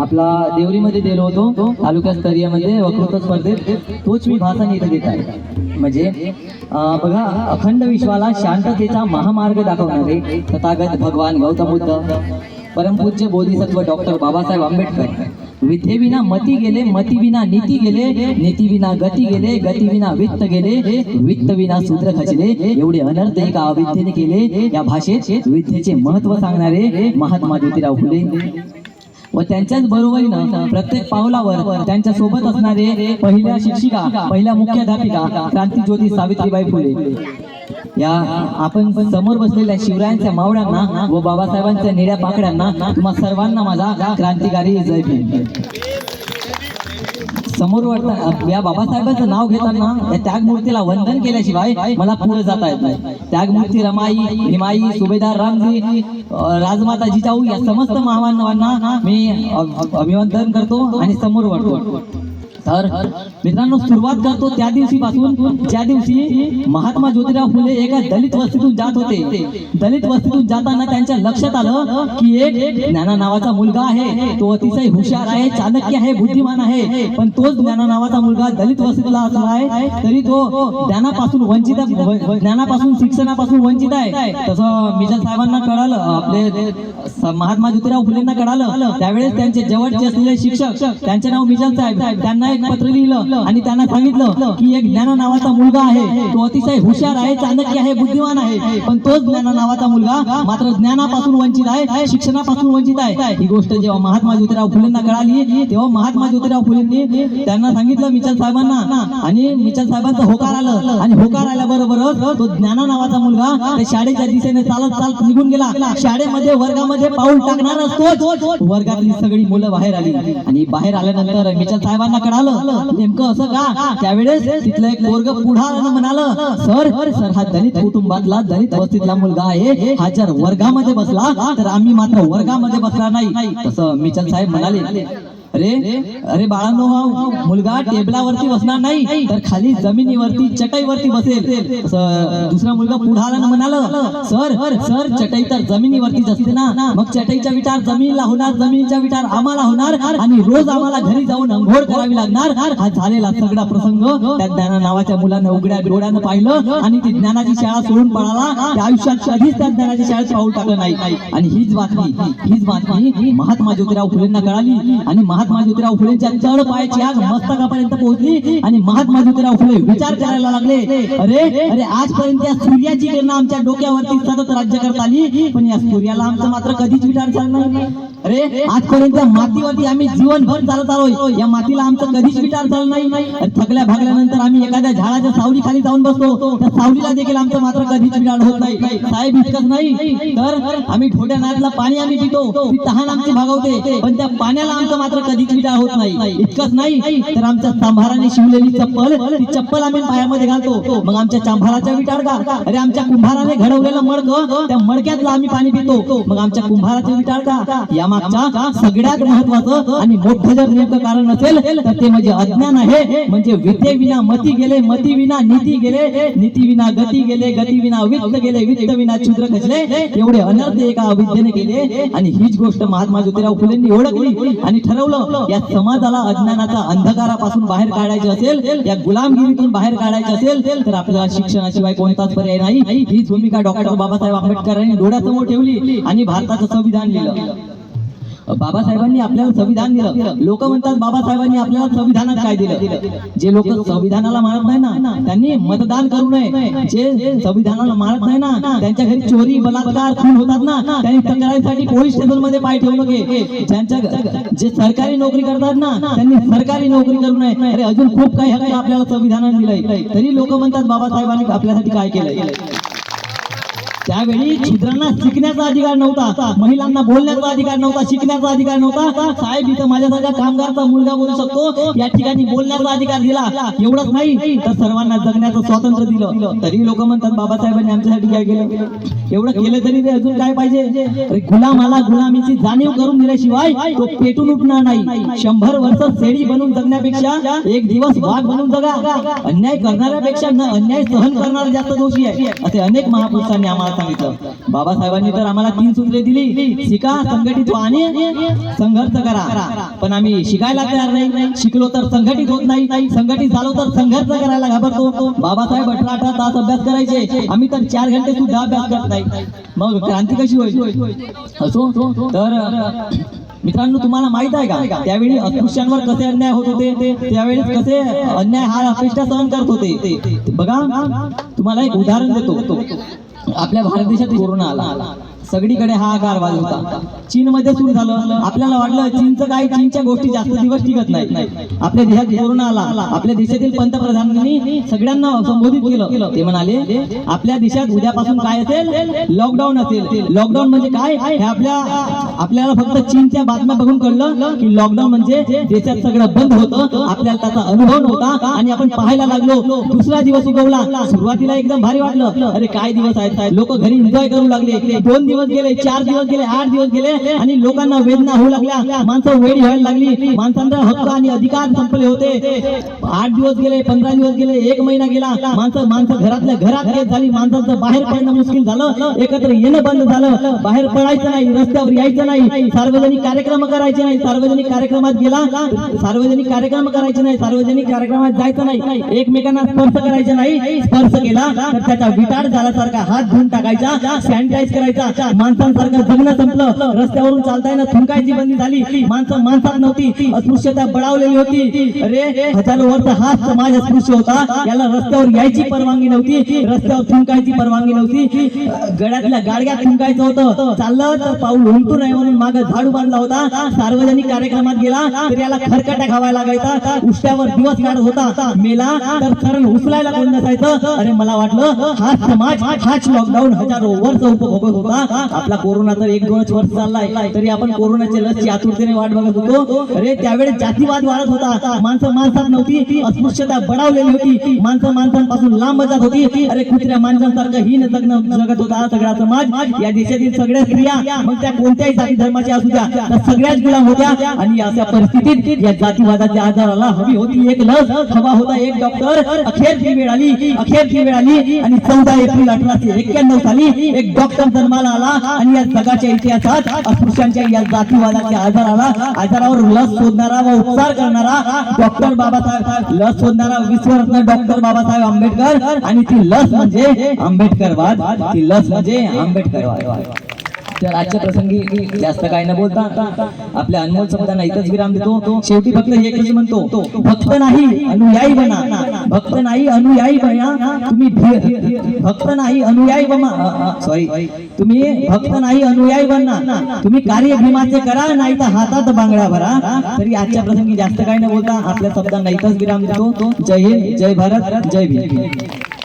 आपला देवरीमध्ये गेलो होतो तालुका स्तरीयमध्ये वक्तृत्व स्पर्धेत. तोच मी भाषण इथे देत आहे. म्हणजे बघा अखंड विश्वाला शांततेचा महामार्ग दाखवणारे तथागत भगवान गौतम बुद्ध परमपूज्य बोधिसत्व डॉक्टर बाबासाहेब आंबेडकर. विद्येविना मती गेले मती विना नीती गेले नीतीविना गती गेले गतीविना वित्त गेले वित्त विना सूत्र खचले एवढे अनर्थ एका अविद्येने केले. या भाषेत विद्येचे महत्त्व सांगणारे महात्मा ज्योतिराव फुले. व त्यांच्याच बरोबरीनं प्रत्येक पावलावर त्यांच्यासोबत असणारे पहिल्या शिक्षिका पहिल्या मुख्याध्यापिका क्रांतीज्योती सावित्रीबाई फुले. या आपण पण समोर बसलेल्या शिवरायांच्या मावळ्यांना व बाबासाहेबांच्या निळ्या पाकड्यांना तुम्हा सर्वांना माझा क्रांतिकारी जय भीम. समोर वाटतं या बाबासाहेबांचं नाव घेताना या त्यागमूर्तीला वंदन केल्याशिवाय मला पुढे जाता येत नाही. त्यागमूर्ती रमाई हिमाई सुभेदार रामजी राजमाताजी राजमाता जिजाऊ या समस्त महामानवांना मी अभिवंदन करतो आणि समोर वाटतो तर मित्रांनो सुरुवात करतो त्या दिवशी पासून ज्या दिवशी महात्मा ज्योतिराव फुले एका दलित वस्तीतून जात होते. दलित वस्तीतून जाताना त्यांच्या लक्षात आलं की एक ज्ञाना नावाचा मुलगा आहे. तो अतिशय हुशार आहे चाणक्य आहे बुद्धिमान आहे. पण तोच ज्ञाना नावाचा मुलगा दलित वस्तीतला असला आहे तरी तो ज्ञानापासून वंचित ज्ञानापासून शिक्षणापासून वंचित आहे. तसं मिशल साहेबांना कळालं आपले महात्मा ज्योतिराव फुलेंना कळालं. त्यावेळेस त्यांचे जवळचे असलेले शिक्षक त्यांचे नाव मिशल साहेब त्यांना एक पत्र लिहिलं आणि त्यांना सांगितलं की एक ज्ञाना नावाचा मुलगा आहे. तो अतिशय हुशार आहे चाणक्य आहे बुद्धिमान आहे. पण तोच ज्ञाना नावाचा मुलगा मात्र ज्ञानापासून वंचित आहे शिक्षणापासून वंचित आहे. ही गोष्ट जेव्हा महात्मा ज्योतिराव फुलेंना कळाली तेव्हा महात्मा ज्योतिराव फुलेंनी त्यांना सांगितलं मिचल साहेबांना. आणि मिचल साहेबांचा होकार आलं. आणि होकार आल्याबरोबरच तो ज्ञाना नावाचा मुलगा शाळेच्या दिशेने चालत चालत निघून गेला. शाळेमध्ये वर्गामध्ये पाऊल टाकणार असतो वर्गातली सगळी मुलं बाहेर आली. आणि बाहेर आल्यानंतर मिचल साहेबांना कळा कळालं नेमकं असं का? त्यावेळेस तिथलं एक पोरग पुढा म्हणालं सर सर हा दलित कुटुंबातला दलित वस्तीतला मुलगा आहे. हा जर वर्गामध्ये बसला तर आम्ही मात्र वर्गामध्ये बसणार नाही. तसं मिचल साहेब म्हणाले. अरे अरे बाळांनो हा मुलगा टेबलावरती बसणार नाही तर खाली जमिनीवरती चटईवरती बसेल. दुसरा मुलगा पुढे आला म्हणाला सर सर चटई तर जमिनीवरतीच असते ना. मग चटईचा विचार जमिनीला होणार जमिनीचा विचार आम्हाला होणार आणि रोज आम्हाला घरी जाऊन अंघोळ करावी लागणार. हा झालेला सगळा प्रसंग त्या ज्ञाना नावाच्या मुलानं उघड्या डोळ्यानं पाहिलं आणि ती ज्ञानाची शाळा सोडून पळाला. त्या आयुष्यात कधीच त्या ज्ञानाची शाळेत पाऊल टाकलं नाही. आणि हीच बातमी हीच बातमी महात्मा ज्योतिराव फुलेंना कळाली आणि महात्मा ज्योतिराव फुलेंच्या चढ पायाची आग मस्तकापर्यंत पोहोचली आणि महात्मा ज्योतिराव फुले विचार करायला लागले. अरे अरे आजपर्यंत या सूर्याची किरण आमच्या डोक्यावरती सतत राज्य करत आली. पण या सूर्याला आमचं मात्र कधीच विचार चालणार नाही. अरे आजपर्यंत मातीवरती आम्ही जीवनभर चालत आलोय. या मातीला आमचं कधीच विचार झाला नाही. थकल्या भागल्यानंतर आम्ही एखाद्या झाडाच्या सावली खाली जाऊन बसतो त्या सावलीला देखील आमचं मात्र कधीच विचार होत नाही. साहेब इतकंच नाही. तर आम्ही ठोड्या नादला पाणी आम्ही पितो. ती तहान आमची भागवते. पण त्या पाण्याला आमचं मात्र कधी क्रीडा होत नाही. इतकंच नाही तर आमच्या चांभाराने शिवलेली चप्पल ती चप्पल आम्ही पायामध्ये घालतो. मग आमच्या चांभाराचा विटार का अरे आमच्या कुंभाराने घडवलेलं मडक त्या मडक्यातला आम्ही पाणी पितो. मग आमच्या कुंभाराचा विटार का या मागच्या सगळ्यात महत्वाचं आणि मोठं जर नेमकं कारण असेल तर ते म्हणजे अज्ञान आहे. म्हणजे विते विना मती गेले मती विना नीती गेले नीती विना गती गेले गती विना वित्त गेले वित्त विना छिद्र खचले एवढे अनर्थ एका विद्येने केले. आणि हीच गोष्ट महात्मा ज्योतिराव फुलेंनी ओळखली आणि ठरवलं. या समाजाला अज्ञानाचा अंधकारापासून बाहेर काढायचे असेल या गुलामगिरीतून बाहेर काढायचे असेल तर आपल्याला शिक्षणाशिवाय कोणताच पर्याय नाही. हीच भूमिका डॉक्टर बाबासाहेब आंबेडकरांनी डोळ्यासमोर ठेवली आणि भारताचं संविधान लिहिलं. बाबासाहेबांनी आपल्याला संविधान दिलं. लोक म्हणतात बाबासाहेबांनी आपल्याला संविधानात काय दिलं? जे लोक संविधानाला मानत नाही ना त्यांनी मतदान करू नये. जे संविधानाला मानत नाही ना त्यांच्या घरी चोरी बलात्कार खून होतात ना त्यांनी तक्रारीसाठी पोलीस स्टेशनमध्ये पाय ठेवू नये ज्यांच्या जे सरकारी नोकरी करतात ना त्यांनी सरकारी नोकरी करू नये. अरे अजून खूप काही हक्क आपल्याला संविधानाने दिलंय. तरी लोक म्हणतात बाबासाहेबांनी आपल्यासाठी काय केलंय? त्यावेळी छुद्रांना शिकण्याचा अधिकार नव्हता. महिलांना बोलण्याचा अधिकार नव्हता शिकण्याचा अधिकार नव्हता. साहेब इथं माझ्यासारखा कामगारचा मुलगा बोलू शकतो? या ठिकाणी बोलण्याचा अधिकार दिला. एवढंच नाही तर सर्वांना जगण्याचं स्वातंत्र्य दिलं. तरी लोक म्हणतात बाबासाहेबांनी आमच्यासाठी काय केलं? एवढं केलं तरी ते अजून काय पाहिजे? गुलामाला गुलामीची जाणीव करून दिल्याशिवाय तो पेटून उठणार नाही. शंभर वर्ष सेडी बनून जगण्यापेक्षा एक दिवस वाघ बनून जगा. अन्याय करणाऱ्यापेक्षा अन्याय सहन करणारा जास्त दोषी आहे. असे अनेक महापुरुषांनी आम्हाला सांगितलं. बाबासाहेबांनी तर आम्हाला तीन सूत्रे दिली. शिका संघटित व्हा आणि संघर्ष करा. पण आम्ही शिकायला तयार नाही. शिकलो तर संघटित होत नाही. संघटित झालो तर संघर्ष करायला घाबरतो. बाबासाहेब अठरा अठरा तास अभ्यास करायचे. आम्ही तर चार घंटे सुद्धा अभ्यास करत नाही. मग क्रांती कशी होईल? असो. तर मित्रांनो तुम्हाला माहीत आहे का? त्यावेळी अस्पृश्यांवर कसे अन्याय होत होते? त्यावेळी कसे अन्याय हा अपेक्षा सहन करत होते? बघा तुम्हाला एक उदाहरण देतो. आपल्या भारत देशात कोरोना आला. सगळीकडे हा आकार वाज होता चीन मध्ये सुरू झालं. आपल्याला वाटलं चीनचं काय चीनच्या गोष्टी जास्त दिवस टिकत नाही आपल्या देशात कोरोना आला. आपल्या देशातील पंतप्रधानांनी सगळ्यांना संबोधित केलं. ते म्हणाले आपल्या देशात उद्यापासून काय असेल? लॉकडाऊन असेल. लॉकडाऊन म्हणजे काय? हे आपल्या आपल्याला फक्त चीनच्या बातम्या बघून कळलं की लॉकडाऊन म्हणजे देशात सगळं बंद होतं आपल्याला त्याचा अनुभव नव्हता आणि आपण पाहायला लागलो दुसरा दिवस उगवला. सुरुवातीला एकदम भारी वाटलं. अरे काय दिवस आहेत? लोक घरी एन्जॉय करू लागले. दोन दिवस गेले चार दिवस गेले आठ दिवस गेले आणि लोकांना वेदना होऊ लागल्या. माणसं वेळ व्हायला लागली. माणसांचा हक्क आणि अधिकार संपले होते. आठ दिवस गेले पंधरा दिवस गेले एक महिना गेला. माणसं माणसं घरातल्या घरात येत झाली. माणसांचं बाहेर पडणं मुश्किल झालं. एकत्र येणं बंद झालं. बाहेर पडायचं नाही रस्त्यावर यायचं नाही. सार्वजनिक कार्यक्रम करायचे नाही. सार्वजनिक कार्यक्रमात गेला. सार्वजनिक कार्यक्रम करायचे नाही. सार्वजनिक कार्यक्रमात जायचं नाही. एकमेकांना स्पर्श करायचे नाही. स्पर्श केला तर त्याचा विटाळ झाल्यासारखा हात धुवून टाकायचा सॅनिटाईज करायचा. माणसांसारखं जगणं संपलं. रस्त्यावरून चालताय ना थुंकायची बंदी झाली. माणसं माणसात नव्हती. अस्पृश्यता बळावलेली होती. अरे हजारो वर्ष हा समाज अस्पृश्य होता. याला रस्त्यावर यायची परवानगी नव्हती. रस्त्यावर थुंकायची परवानगी नव्हती. गड्यातल्या गाडग्या थुंकायचं होतं. चाललं तर पाऊल उमटू नये म्हणून माग झाडू बांधला होता. सार्वजनिक कार्यक्रमात गेला तर याला खरकटा खावायला लागायचा. उष्ट्यावर दिवस काढत होता. मेला तर सरण उचलायला कोण नसायचं? अरे मला वाटलं हा समाज हाच लॉकडाऊन हजारो वर्ष उपभोगत होता. आपला कोरोना तर एक दोनच वर्ष चाललाय. तरी आपण कोरोनाच्या लसची आतुरतेने वाट बघत होतो. अरे त्यावेळेस जातीवाद वाढत होता. माणसं माणसात नव्हती. अस्पृश्यता बडावलेली होती. माणसं माणसांपासून लांब जात होती. अरे कुत्र्या माणसांसारखं हीन जगण जगत होता सगळा समाज. या देशातील सगळ्या स्त्रिया मग त्या कोणत्याही जाती धर्माच्या असू द्या त्या सगळ्याच गुलाम होत्या. आणि अशा परिस्थितीत या जातीवादाच्या आजाराला हवी होती एक लस. हवा होता एक डॉक्टर अखेरची वेळ आली. अखेरची वेळ आली. आणि चौदा एप्रिल अठराशे एक्क्याण्णव साली एक डॉक्टर जन्माला आला. आणि या जगाच्या इतिहासात अस्पृश्यांच्या या जातीवादाच्या आजाराला आजारावर लस शोधणारा व उपचार करणारा डॉक्टर बाबासाहेब लस शोधणारा विश्वरत्न डॉक्टर बाबासाहेब आंबेडकर आणि ती लस म्हणजे आंबेडकरवाद ती लस म्हणजे आंबेडकरवाद. तर आजच्या प्रसंगी जास्त काय न बोलता आपल्या अनमोल शब्दांना इथंच विराम देतो. शेवटी फक्त एकच म्हणतो? भक्त नाही अनुयायी बना. भक्त नाही अनुयायी बना. तुम्ही भक्त नाही अनुयायी बना सॉरी तुम्ही भक्त नाही अनुयायी बना. तुम्ही कार्य भीमाचे करा नाही तर हातात बांगड्या भरा. तरी आजच्या प्रसंगी जास्त काय न बोलता आपल्या शब्दांना इथंच विराम देतो. जय हिंद जय भारत जय भीम.